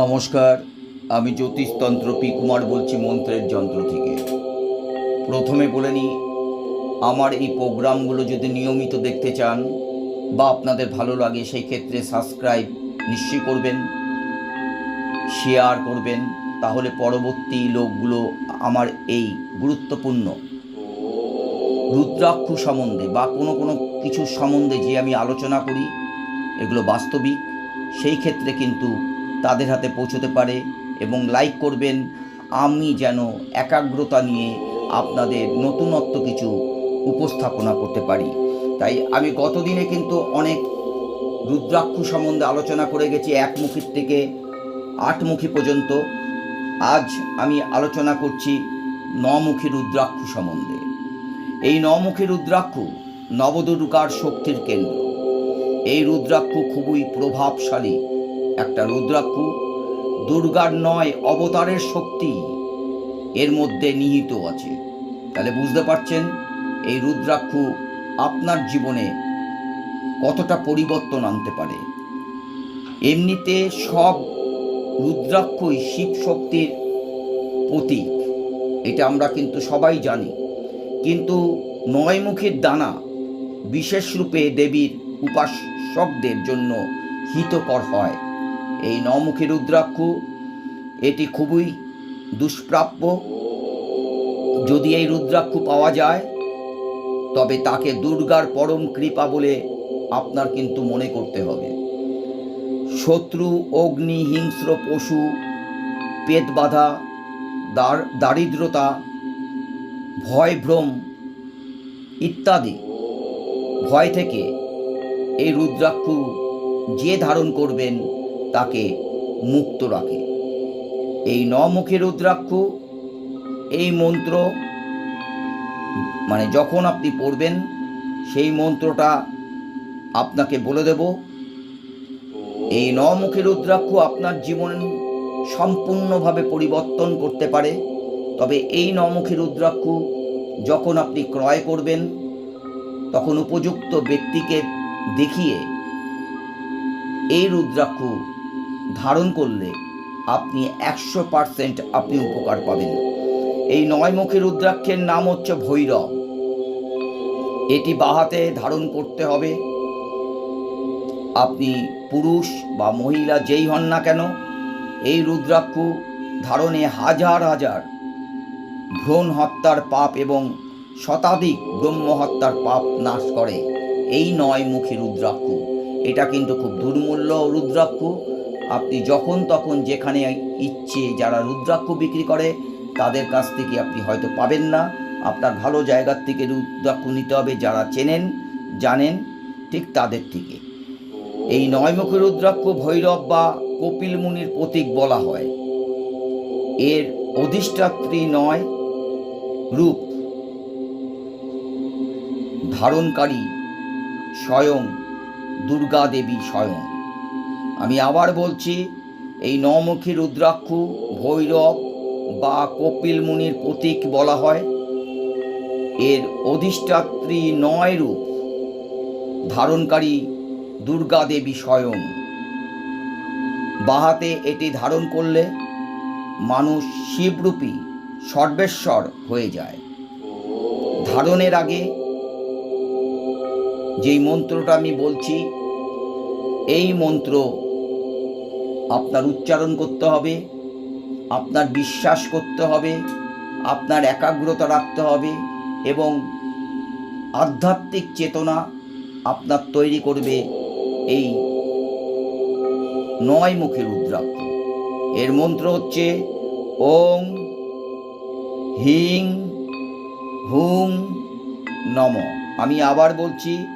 নমস্কার, আমি জ্যোতিষতন্ত্র পি কুমার বলছি মন্ত্রের যন্ত্র থেকে। প্রথমে বলে নিই, আমার এই প্রোগ্রামগুলো যদি নিয়মিত দেখতে চান বা আপনাদের ভালো লাগে, সেই ক্ষেত্রে সাবস্ক্রাইব নিশ্চয়ই করবেন, শেয়ার করবেন, তাহলে পরবর্তী লোকগুলো আমার এই গুরুত্বপূর্ণ রুদ্রাক্ষ সম্বন্ধে বা কোনো কোনো কিছু সম্বন্ধে যে আমি আলোচনা করি, এগুলো বাস্তবিক, সেই ক্ষেত্রে কিন্তু তাদের হাতে পৌঁছতে পারে এবং লাইক করবেন। আমি যেন একাগ্রতা নিয়ে আপনাদের নতুনত্ব কিছু উপস্থাপনা করতে পারি। তাই আমি গতদিনে কিন্তু অনেক রুদ্রাক্ষ সম্বন্ধে আলোচনা করে গেছি একমুখীর থেকে আটমুখী পর্যন্ত। আজ আমি আলোচনা করছি নমুখী রুদ্রাক্ষ সম্বন্ধে। এই নমুখী রুদ্রাক্ষ নবদুর্গার শক্তির কেন্দ্র। এই রুদ্রাক্ষ খুবই প্রভাবশালী একটা রুদ্রাক্ষ, দুর্গার নয় অবতারের শক্তি এর মধ্যে নিহিত আছে। তাহলে বুঝতে পারছেন এই রুদ্রাক্ষ আপনার জীবনে কতটা পরিবর্তন আনতে পারে। এমনিতে সব রুদ্রাক্ষই শিব শক্তির প্রতীক, এটা আমরা কিন্তু সবাই জানি। কিন্তু নয়মুখীর দানা বিশেষ রূপে দেবীর উপাসকদের জন্য হিতকর হয়। এই নমুখী রুদ্রাক্ষ, এটি খুবই দুষ্প্রাপ্য। যদি এই রুদ্রাক্ষ পাওয়া যায়, তবে তাকে দুর্গার পরম কৃপা বলে আপনার কিন্তু মনে করতে হবে। শত্রু, অগ্নি, হিংস্র পশু, পেট বাধা, দার- দারিদ্রতা, ভয়, ভ্রম ইত্যাদি, ভয় থেকে এই রুদ্রাক্ষ যে ধারণ করবেন তাকে মুক্ত রাখে। এই নমুখী রুদ্রাক্ষ, এই মন্ত্র মানে যখন আপনি পড়বেন, সেই মন্ত্রটা আপনাকে বলে দেব। এই নমুখী রুদ্রাক্ষ আপনার জীবন সম্পূর্ণভাবে পরিবর্তন করতে পারে। তবে এই নমুখী রুদ্রাক্ষ যখন আপনি ক্রয় করবেন, তখন উপযুক্ত ব্যক্তিকে দেখিয়ে এই রুদ্রাক্ষ ধারণ করলে আপনি একশো পারসেন্ট আপনি উপকার পাবেন। এই নয়মুখী রুদ্রাক্ষের নাম হচ্ছে ভৈরব। এটি বাহাতে ধারণ করতে হবে। আপনি পুরুষ বা মহিলা যেই হন না কেন, এই রুদ্রাক্ষ ধারণে হাজার হাজার ভ্রূণ হত্যার পাপ এবং শতাধিক ব্রহ্ম হত্যার পাপ নাশ করে। এই নয় মুখী রুদ্রাক্ষ। এটা কিন্তু খুব দুর্মূল্য রুদ্রাক্ষ। আপনি যখন তখন যেখানে ইচ্ছে যারা রুদ্রাক্ষ বিক্রি করে, তাদের কাছ থেকে আপনি হয়তো পাবেন না। আপনার ভালো জায়গার থেকে রুদ্রাক্ষ নিতে হবে যারা চেনেন, জানেন ঠিক তাদের থেকে। এই নয়মুখী রুদ্রাক্ষ ভৈরব বা কপিল মুনির প্রতীক বলা হয়। এর অধিষ্ঠাত্রী নয়, রূপ ধারণকারী স্বয়ং দুর্গা দেবী স্বয়ং। আমি আবার বলছি, এই নমুখী রুদ্রাক্ষ, ভৈরব বা কপিল মুনির প্রতীক বলা হয়। এর অধিষ্ঠাত্রী নয় রূপ ধারণকারী দুর্গা দেবী স্বয়ং। বাহাতে এটি ধারণ করলে মানুষ শিবরূপী সর্বেশ্বর হয়ে যায়। ধারণের আগে যেই মন্ত্রটা আমি বলছি, এই মন্ত্র আপনার উচ্চারণ করতে হবে, আপনার বিশ্বাস করতে হবে, আপনার একাগ্রতা রাখতে হবে এবং আধ্যাত্মিক চেতনা আপনার তৈরি করবে এই নয় মুখের রুদ্রাক্ষ। এর মন্ত্র হচ্ছে ওং হিং হুং নম। আমি আবার বলছি,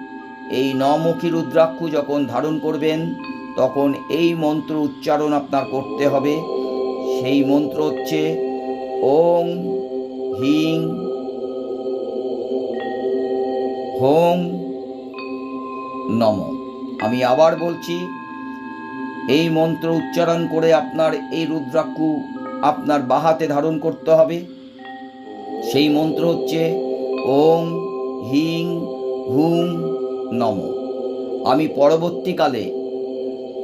এই নমুখী রুদ্রাক্ষ যখন ধারণ করবেন তখন এই মন্ত্র উচ্চারণ আপনার করতে হবে। সেই মন্ত্র হচ্ছে, ওং হিং হোং নম। আমি আবার বলছি, এই মন্ত্র উচ্চারণ করে আপনার এই রুদ্রাক্ষ আপনার বাহাতে ধারণ করতে হবে। সেই মন্ত্র হচ্ছে, ওং হিং হুং নম। আমি পরবর্তীকালে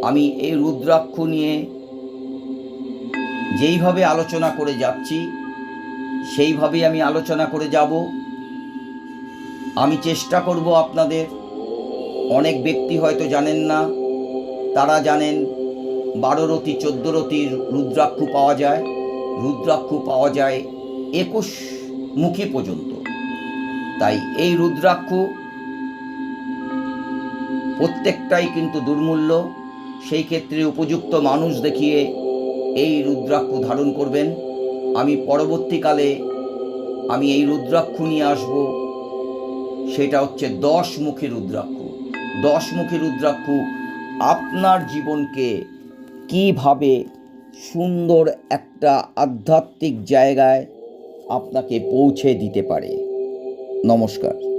আমি এই রুদ্রাক্ষ নিয়ে যেইভাবে আলোচনা করে যাচ্ছি, সেইভাবেই আমি আলোচনা করে যাব। আমি চেষ্টা করব আপনাদের, অনেক ব্যক্তি হয়তো জানেন না, তারা জানেন বারো রতি, চোদ্দ রতির রুদ্রাক্ষু পাওয়া যায়। রুদ্রাক্ষু পাওয়া যায় একুশ মুখী পর্যন্ত। তাই এই রুদ্রাক্ষু প্রত্যেকটাই কিন্তু দুর্মূল্য। সেই ক্ষেত্রে উপযুক্ত মানুষ দেখিয়ে এই রুদ্রাক্ষু ধারণ করবেন। আমি পরবর্তীকালে আমি এই রুদ্রাক্ষু নিয়ে আসব। সেটা হচ্ছে দশ মুখী রুদ্রাক্ষু। দশ মুখী রুদ্রাক্ষু আপনার জীবনকে কীভাবে সুন্দর একটা আধ্যাত্মিক জায়গায় আপনাকে পৌঁছে দিতে পারে। নমস্কার।